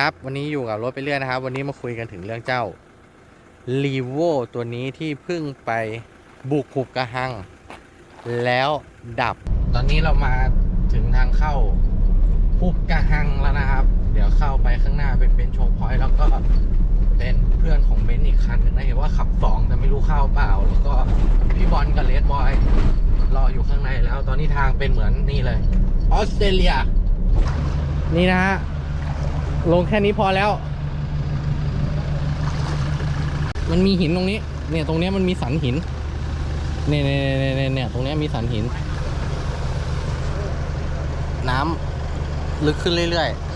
ครับวันนี้อยู่กับรถไปเรื่อยนะครับ วันนี้มาคุยกันถึงเรื่องเจ้า r e v o ตัวนี้ที่เพิ่งไปบุกหุบกระหัง แล้วดับ ตอนนี้เรามาถึงทางเข้าหุบกระหังแล้วนะครับ เดี๋ยวเข้าไปข้างหน้าเป็นเป็นโชว์พอยต์แล้วก็เป็นเพื่อนของเบนอีกคันหนึ่งนะเห็นว่าขับสองแต่ไม่รู้เข้าเปล่า แล้วก็พี่บอลกับเลดบอยรออยู่ข้างในแล้ว ตอนนี้ทางเป็นเหมือนนี่เลยออสเตรเลีย นี่นะฮะ ลงแค่นี้พอแล้ว มันมีหินตรงนี้ เนี่ยตรงนี้มันมีสันหิน เนี่ยเนี่ยเนี่ยเนี่ยเนี่ยตรงนี้มีสันหิน น้ำลึกขึ้นเรื่อยๆ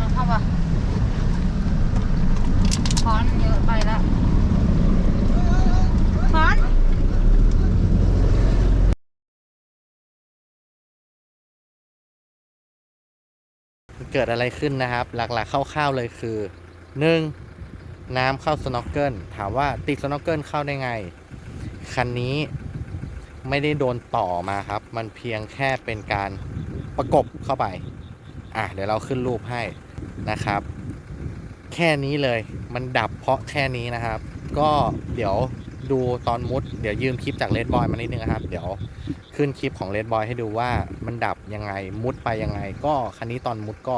อาเข้าป่ะคอนเยอะไปแล้วคอน ๆ เกิดอะไรขึ้นนะครับ หลักๆคร่าวๆเลยคือ 1. น้ำเข้าสโนว์เกิลถามว่าติดสโนว์เกิลเข้าได้ไง คันนี้ไม่ได้โดนต่อมาครับ มันเพียงแค่เป็นการประกบเข้าไป อะเดี๋ยวเราขึ้นรูปให้นะครับ แค่นี้เลยมันดับเพราะแค่นี้นะครับ ก็เดี๋ยว ดูตอนมุดเดี๋ยวยืมคลิปจากเลดบอยมานิดนึงนะครับ เดี๋ยวขึ้นคลิปของเลดบอยให้ดูว่ามันดับยังไงมุดไปยังไง ก็คันนี้ตอนมุดก็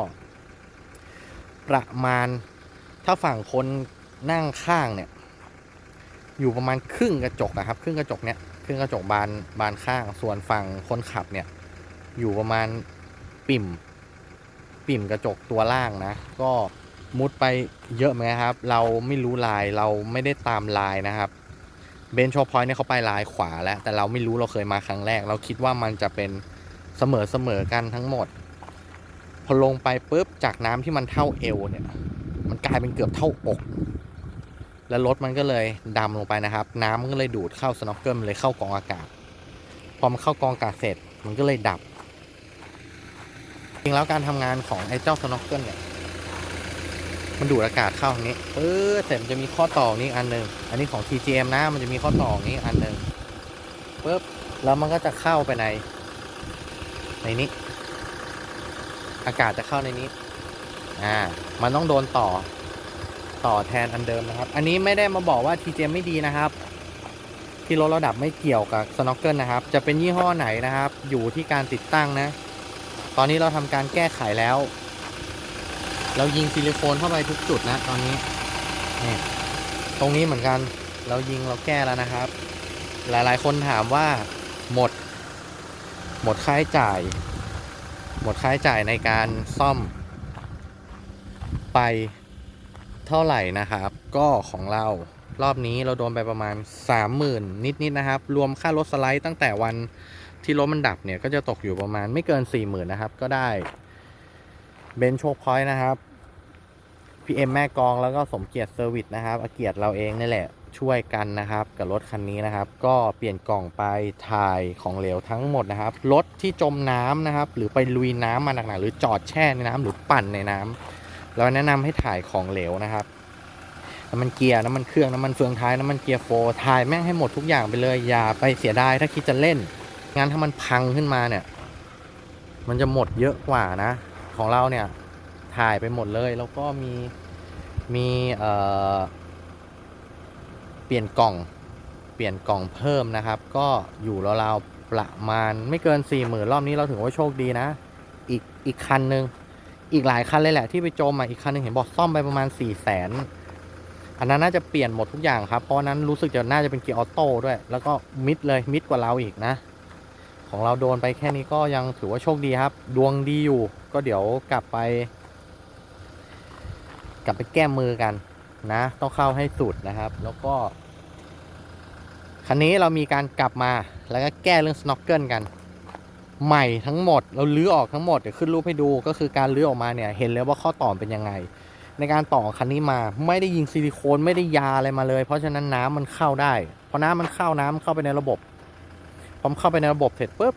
ประมาณถ้าฝั่งคนนั่งข้างเนี่ย อยู่ประมาณครึ่งกระจกอะครับ ครึ่งกระจกเนี่ยครึ่งกระจกบานบานข้าง ส่วนฝั่งคนขับเนี่ย อยู่ประมาณปิ่ม ปิ่มกระจกตัวล่างนะ ก็มุดไปเยอะไหมครับ เราไม่รู้ลายเราไม่ได้ตามลายนะครับ เบนชอพอยเนี่ยเขาไปลายขวาแล้ว แต่เราไม่รู้เราเคยมาครั้งแรก เราคิดว่ามันจะเป็นเสมอเสมอกันทั้งหมด พอลงไปปุ๊บจากน้ำที่มันเท่าเอวเนี่ยมันกลายเป็นเกือบเท่าอก แล้วรถมันก็เลยดำลงไปนะครับ น้ำมันก็เลยดูดเข้าสโนว์เกิลมันเลยเข้ากองอากาศ พอมันเข้ากองอากาศเสร็จมันก็เลยดับ จริงแล้วการทำงานของไอ้เจ้าสโนว์เกิลเนี่ย มันดูดอากาศเข้าตรงนี้ปื๊ดเสร็มันจะมีข้อต่อนี้อันหนึ่งอันนี้ของ TGM นะ มันจะมีข้อต่อนี้อันหนึ่งปุ๊บแล้วมันก็จะเข้าไปใน ในนี้ อากาศจะเข้าในนี้ อ่า มันต้องโดนต่อ ต่อแทนอันเดิมนะครับ อันนี้ไม่ได้มาบอกว่า TGM ไม่ดีนะครับ ที่รถระดับไม่เกี่ยวกับสโนว์เกิลนะครับ จะเป็นยี่ห้อไหนนะครับ อยู่ที่การติดตั้งนะ ตอนนี้เราทำการแก้ไขแล้ว เรายิงซิลิโคนเข้าไปทุกจุดนะตอนนี้นี่ตรงนี้เหมือนกัน เรายิงเราแก้แล้วนะครับ หลายๆ คนถามว่าหมด หมดค่าใช้จ่าย หมดค่าใช้จ่ายในการซ่อม ไปเท่าไหร่นะครับ ก็ของเรารอบนี้เราโดนไปประมาณ 30,000 นิดๆนะครับ รวมค่ารถสไลด์ตั้งแต่วันที่รถมันดับเนี่ย ก็จะตกอยู่ประมาณไม่เกิน 40,000 นะครับ ก็ได้ เบนโชคพอยต์นะครับ PM แม่กองแล้วก็สมเกียรติเซอร์วิสนะครับเกียรติเราเองนี่แหละช่วยกันนะครับ กับรถคันนี้นะครับ ก็เปลี่ยนกล่องไปถ่ายของเหลวทั้งหมดนะครับรถที่จมน้ำนะครับ หรือไปลุยน้ำมาหนักๆหรือจอดแช่ในน้ำหรือปั่นในน้ำเราแนะนำให้ถ่ายของเหลวนะครับน้ำมันเกียร์น้ำมันเครื่องน้ำมันเฟืองท้ายน้ำมันเกียร์โฟร์ถ่ายแม่งให้หมดทุกอย่างไปเลยอย่าไปเสียดายถ้าคิดจะเล่นงั้นถ้ามันพังขึ้นมาเนี่ย มันจะหมดเยอะกว่านะ ของเราเนี่ยถ่ายไปหมดเลย แล้วก็มีมีเอ่อเปลี่ยนกล่องเปลี่ยนกล่องเพิ่มนะครับ ก็อยู่ราวๆประมาณไม่เกิน4ี่หมื่นรอบนี้เราถือว่าโชคดีนะ อีกอีกคันหนึ่งอีกหลายคันเลยแหละที่ไปจมอะอีกคันหนึงเห็นบอกซ่อมไปประมาณ4ี่แสนอันนั้นน่าจะเปลี่ยนหมดทุกอย่างครับ เพราะนั้นรู้สึกจะน่าจะเป็นเกียร์ออโต้ด้วย แล้วก็มิดเลยมิดกว่าเราอีกนะ ของเราโดนไปแค่นี้ก็ยังถือว่าโชคดีครับ ดวงดีอยู่ ก็เดี๋ยวกลับไป กลับไปแก้มือกันนะ ต้องเข้าให้สุดนะครับ แล้วก็ คันนี้เรามีการกลับมาแล้วก็แก้เรื่องสโนว์เกิลกัน ใหม่ทั้งหมด เราลื้อออกทั้งหมดเดี๋ยวขึ้นรูปให้ดูก็คือการลื้อออกมาเนี่ย เห็นแล้วว่าข้อต่อเป็นยังไง ในการต่อคันนี้มาไม่ได้ยิงซิลิโคนไม่ได้ยาอะไรมาเลย เพราะฉะนั้นน้ำมันเข้าได้พอน้ำมันเข้าน้ำเข้าไปในระบบ พอมเข้าไปในระบบเสร็จปุ๊บ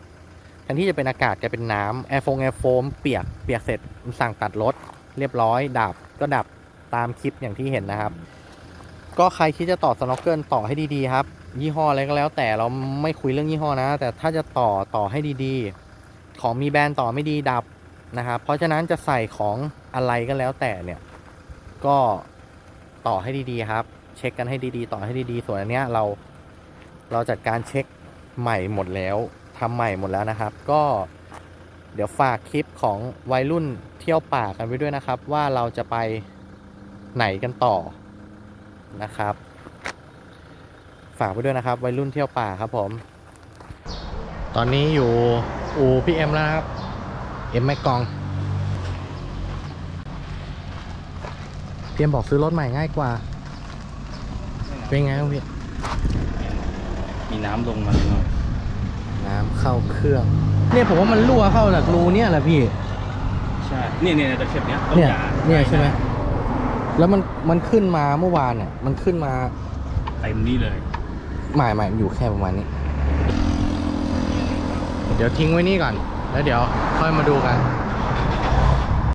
แทนที่จะเป็นอากาศกลายเป็นน้ำแอร์โฟงแอร์โฟมเปียกเปียกเสร็จสั่งตัดรถเรียบร้อย ดับก็ดับตามคลิปอย่างที่เห็นนะครับ ก็ใครที่จะต่อสโนว์เกิลต่อให้ดีๆครับ ยี่ห้ออะไรก็แล้ว แต่เราไม่คุยเรื่องยี่ห้อนะ แต่ถ้าจะต่อต่อให้ดีๆ ของมีแบรนด์ต่อไม่ดีดับนะครับ เพราะฉะนั้นจะใส่ของอะไรก็แล้วแต่เนี่ย ก็ต่อให้ดีๆครับ เช็คกันให้ดีๆ ต่อให้ดีๆ ส่วนอันเนี้ยเราเราจัดการเช็ค ใหม่หมดแล้วทำใหม่หมดแล้วนะครับ ก็เดี๋ยวฝากคลิปของวัยรุ่นเที่ยวป่ากันไว้ด้วยนะครับ ว่าเราจะไปไหนกันต่อนะครับ ฝากไว้ด้วยนะครับ วัยรุ่นเที่ยวป่าครับผม ตอนนี้อยู่อูพี่เอ็มแล้วครับเอ็มแม่กองพี่เอ็มบอกซื้อรถใหม่ง่ายกว่า เป็นไงครับพี่ มีน้ำลงมาหน่อยน้ำเข้าเครื่อง เนี่ยผมว่ามันรั่วเข้าจากรูเนี่ยแหละพี่ ใช่เนี่ยเนี่ยตะเข็บเนี้ยต้นเนี่ย ยาเนี่ยใช่ไหมแล้วมันมันขึ้นมาเมื่อวานเนี่ยมันขึ้นมาเต็มนี่เลย หมายหมายอยู่แค่ประมาณนี้ เดี๋ยวทิ้งไว้นี่ก่อน แล้วเดี๋ยวค่อยมาดูกัน